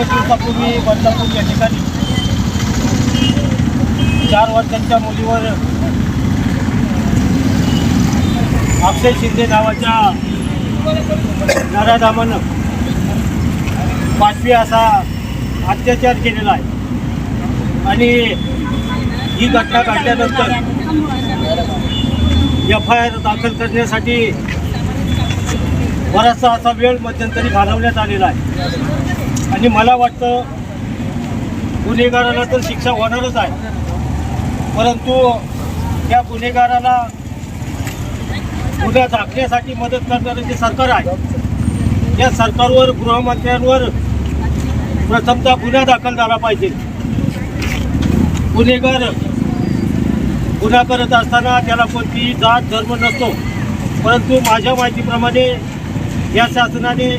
दोन दिवसापूर्वी बदलापूर या ठिकाणी चार वर्षांच्या मुलीवर अक्षय शिंदे नावाच्या नराधामानं पाचवी असा अत्याचार केलेला आहे. आणि ही घटना घडल्यानंतर एफ आय आर दाखल करण्यासाठी बराचसा असा वेळ मध्यंतरी घालवण्यात आलेला आहे. आणि मला वाटतं गुन्हेगाराला तर शिक्षा होणारच आहे. परंतु त्या गुन्हेगाराला गुन्हा दाखल्यासाठी मदत करणारं जे सरकार आहे या सरकारवर गृहमंत्र्यांवर प्रथमतः गुन्हा दाखल झाला पाहिजे. गुन्हेगार गुन्हा करत असताना त्याला कोणतीही जात धर्म नसतो. परंतु माझ्या माहितीप्रमाणे या शासनाने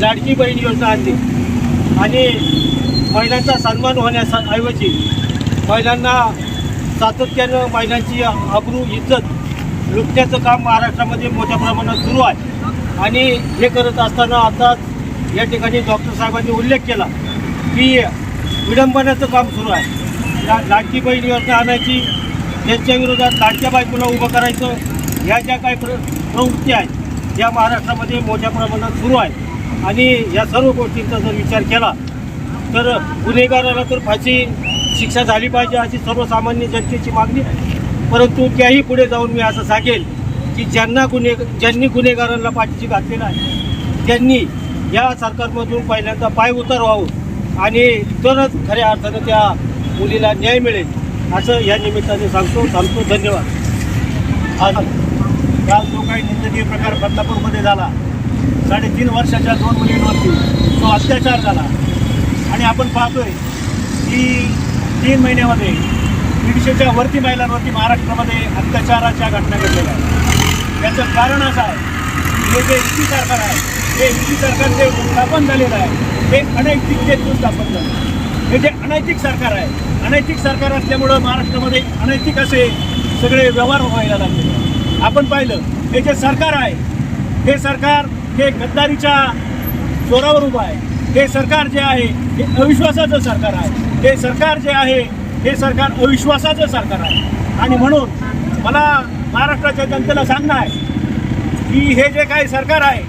लाडकी बहीण योजना आणली. आणि महिलांचा सन्मान होण्याऐवजी महिलांना सातत्यानं महिलांची अब्रू इज्जत लुटण्याचं काम महाराष्ट्रामध्ये मोठ्या प्रमाणात सुरू आहे. आणि हे करत असताना आताच या ठिकाणी डॉक्टर साहेबांनी उल्लेख केला की विडंबनाचं काम सुरू आहे. ला लाडकी बहीण योजना आणायची त्यांच्या विरोधात लाडक्या बायकोला उभं करायचं ह्या ज्या काही प्र प्रवृत्ती आहेत या महाराष्ट्रामध्ये मोठ्या प्रमाणात सुरू आहेत आणि या सर्व गोष्टींचा जर विचार केला तर गुन्हेगाराला तर फाशी शिक्षा झाली पाहिजे अशी सर्वसामान्य जनतेची मागणी आहे. परंतु त्याही पुढे जाऊन मी असं सांगेल की ज्यांना गुन्हे ज्यांनी गुन्हेगारांना पाठीशी घातलेलं आहे त्यांनी या सरकारमधून पहिल्यांदा पाय उतार व्हावं आणि तरच खऱ्या अर्थानं त्या मुलीला न्याय मिळेल असं या निमित्ताने सांगतो सांगतो. धन्यवाद. आज काल जो काही निंदनीय प्रकार बदलापूरमध्ये झाला साडेतीन वर्षाच्या दोन मुलींवरती तो अत्याचार झाला. आणि आपण पाहतोय की तीन महिन्यामध्ये दीडशेच्या वरती महिलांवरती महाराष्ट्रामध्ये अत्याचाराच्या घटना घडलेल्या आहेत. याचं कारण असं आहे की हे जे युती सरकार आहे हे युती सरकार जे स्थापन झालेलं आहे ते अनैतिक जे स्थापन झालं हे जे अनैतिक सरकार आहे अनैतिक सरकार असल्यामुळं महाराष्ट्रामध्ये अनैतिक असे सगळे व्यवहार व्हायला लागले आहेत. आपण पाहिलं हे जे सरकार आहे हे सरकार हे गद्दारीच्या जोरावर उभं आहे. हे सरकार जे आहे हे अविश्वासाचं सरकार आहे. हे सरकार जे आहे हे सरकार अविश्वासाचं सरकार आहे. आणि म्हणून मला महाराष्ट्राच्या जनतेला सांगणं आहे की हे जे काही सरकार आहे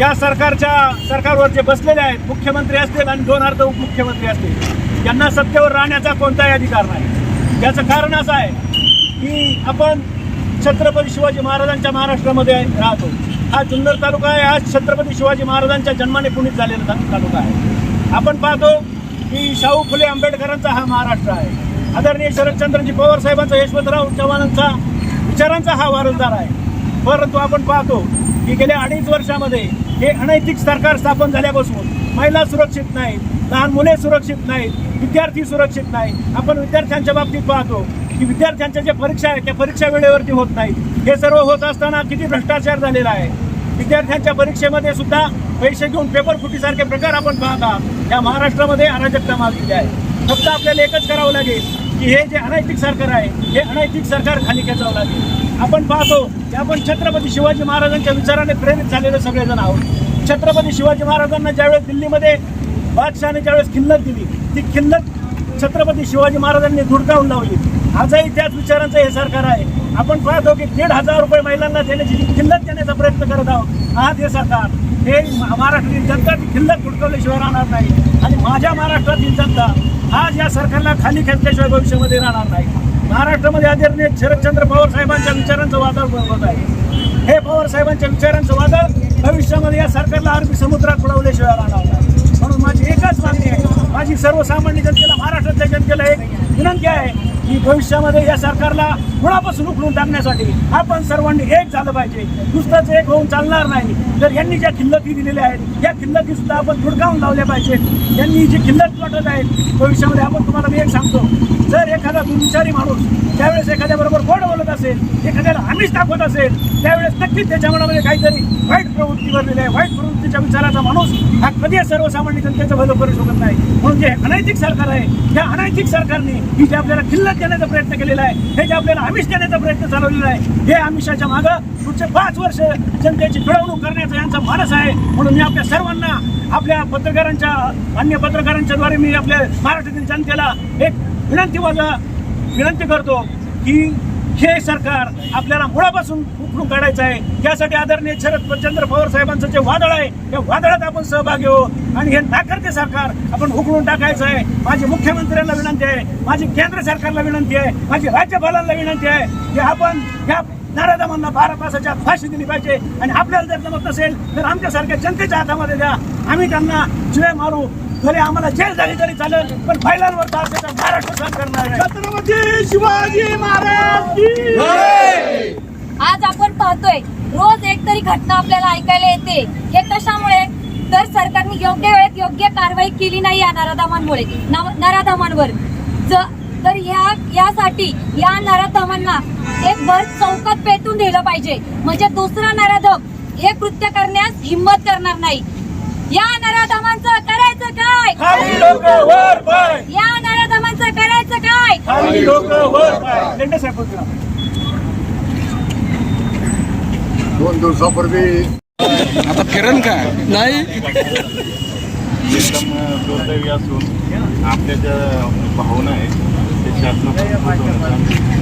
या सरकारच्या सरकारवर जे बसलेले आहेत मुख्यमंत्री असतील आणि दोन अर्ध उपमुख्यमंत्री असतील यांना सत्तेवर राहण्याचा कोणताही अधिकार नाही. याचं कारण असं आहे की आपण छत्रपती शिवाजी महाराजांच्या महाराष्ट्रामध्ये राहतो. हा जुन्नर तालुका आहे. हा छत्रपती शिवाजी महाराजांच्या जन्माने पुणित झालेला तालुका आहे. आपण पाहतो की शाहू फुले आंबेडकरांचा हा महाराष्ट्र आहे. आदरणीय शरदचंद्रजी पवार साहेबांचा यशवंतराव चव्हाणांचा विचारांचा हा वारसदार आहे. परंतु आपण पाहतो की गेल्या अडीच वर्षामध्ये हे अनैतिक सरकार स्थापन झाल्यापासून महिला सुरक्षित नाहीत लहान मुले सुरक्षित नाहीत विद्यार्थी सुरक्षित नाही आपण विद्यार्थ्यांच्या बाबतीत पाहतो की विद्यार्थ्यांच्या ज्या परीक्षा आहेत त्या परीक्षा वेळेवरती होत नाहीत. हे सर्व होत असताना किती भ्रष्टाचार झालेला आहे? विद्यार्थ्यांच्या परीक्षेमध्ये सुद्धा पैसे घेऊन पेपर फुटीसारखे प्रकार आपण पाहता. या महाराष्ट्रामध्ये अराजकता मागितली आहे. फक्त आपल्याला एकच करावं लागेल की हे जे अनैतिक सरकार आहे हे अनैतिक सरकार खाली खेचावं लागेल. आपण पाहतो की आपण छत्रपती शिवाजी महाराजांच्या विचाराने प्रेरित झालेले सगळेजण आहोत. छत्रपती शिवाजी महाराजांना ज्यावेळेस दिल्लीमध्ये बादशहाने ज्यावेळेस खिल्लत दिली ती खिल्लत छत्रपती शिवाजी महाराजांनी धुडकावून लावली. आजही त्याच विचारांचं हे सरकार आहे. आपण पाहतो की दीड हजार रुपये महिलांना देण्याची किल्लत देण्याचा प्रयत्न करत आहोत आज हे सरकार. हे महा- महाराष्ट्रातील जनता किल्लत फुटकवल्याशिवाय राहणार नाही. आणि माझ्या महाराष्ट्रातील जनता आज या सरकारला खाली खेचल्याशिवाय भविष्यामध्ये राहणार नाही. महाराष्ट्रामध्ये आदरणीय शरदचंद्र पवार साहेबांच्या विचारांचं वादळ होत आहे. हे पवार साहेबांच्या विचारांचं वादळ भविष्यामध्ये या सरकारला अरबी समुद्रात बुडवल्याशिवाय राहणार नाही. म्हणून माझी एकच मागणी आहे. माझी सर्वसामान्य जनतेला महाराष्ट्रातल्या जनतेला एक विनंती आहे. की भविष्यामध्ये या सरकारला मुळापासून उकळून टाकण्यासाठी आपण सर्वांनी एक झालं पाहिजे. नुसतंच एक होऊन चालणार नाही. तर यांनी ज्या खिल्लती दिलेल्या आहेत या खिल्लती सुद्धा आपण थुडकावून लावल्या पाहिजेत. यांनी जी खिल्लत वाटत आहेत भविष्यामध्ये आपण तुम्हाला मी एक सांगतो. जर एखादा दुविचारी माणूस त्यावेळेस एखाद्याबरोबर गोड बोलत असेल एखाद्याला आमिष दाखवत असेल त्यावेळेस नक्कीच त्याच्या मनामध्ये काहीतरी वाईट प्रवृत्ती भरलेली आहे. वाईट प्रवृत्तीच्या विचाराचा माणूस हा कधी सर्वसामान्य जनतेचं भलं करू शकत नाही. म्हणून जे अनैतिक सरकार आहे त्या अनैतिक सरकारने ही जे आपल्याला खिल्लत देण्याचा प्रयत्न केलेला आहे. हे जे आपल्याला आमिष देण्याचा प्रयत्न चालवलेला आहे हे आमिषाच्या मागं पुढचे पाच वर्ष जनतेची पिळवणूक करण्याचा यांचा मानस आहे. म्हणून मी आपल्या सर्वांना आपल्या पत्रकारांच्या अन्य पत्रकारांच्या द्वारे मी आपल्या महाराष्ट्रातील जनतेला एक विनंती माझा विनंती करतो की हे सरकार आपल्याला मुळापासून उखडून काढायचं आहे. यासाठी आदरणीय शरद चंद्र पवार साहेबांचं जे वादळ आहे त्या वादळात आपण सहभागी हो. आणि हे नाकर्ते सरकार आपण उखडून टाकायचं आहे. माझी मुख्यमंत्र्यांना विनंती आहे माझी केंद्र सरकारला विनंती आहे माझी राज्यपालांना विनंती आहे की आपण या नराधमांना बारा तासाच्या फाशी दिली पाहिजे. आणि आपल्याला जर जमत नसेल तर आमच्यासारख्या जनतेच्या हातामध्ये द्या. आम्ही त्यांना शिळे मारू. तरी आम्हाला जेल झाली तरी चालेल पण फायलांवर महाराष्ट्र सहन करणार आहे छत्रपती शिवाजी महाराज की आज आपण पाहतोय रोज एक तरी घटना आपल्याला ऐकायला येते. हे कशामुळे? तर सरकारने योग्य वेळेत योग्य कारवाई केली नाही या नराधामांमुळे. नव- नराधामांवर. ज- तर ह्या यासाठी या नराधामांना एक भर चौकात पेटून दिलं पाहिजे. म्हणजे दुसरा नराधम हे कृत्य करण्यास हिंमत करणार नाही. या नराधमांचं करायचं काय? खाली लोक वर पाय. या नराधमांचं करायचं काय? खाली लोक वर पाय. लेंडे साहेब बोलतील. दोन दिवसापूर्वी आता फिरण का? नाही. एकदम दुर्दैवी असून आपल्या ज्या भावना आहेत ते पोहोचवण्याचा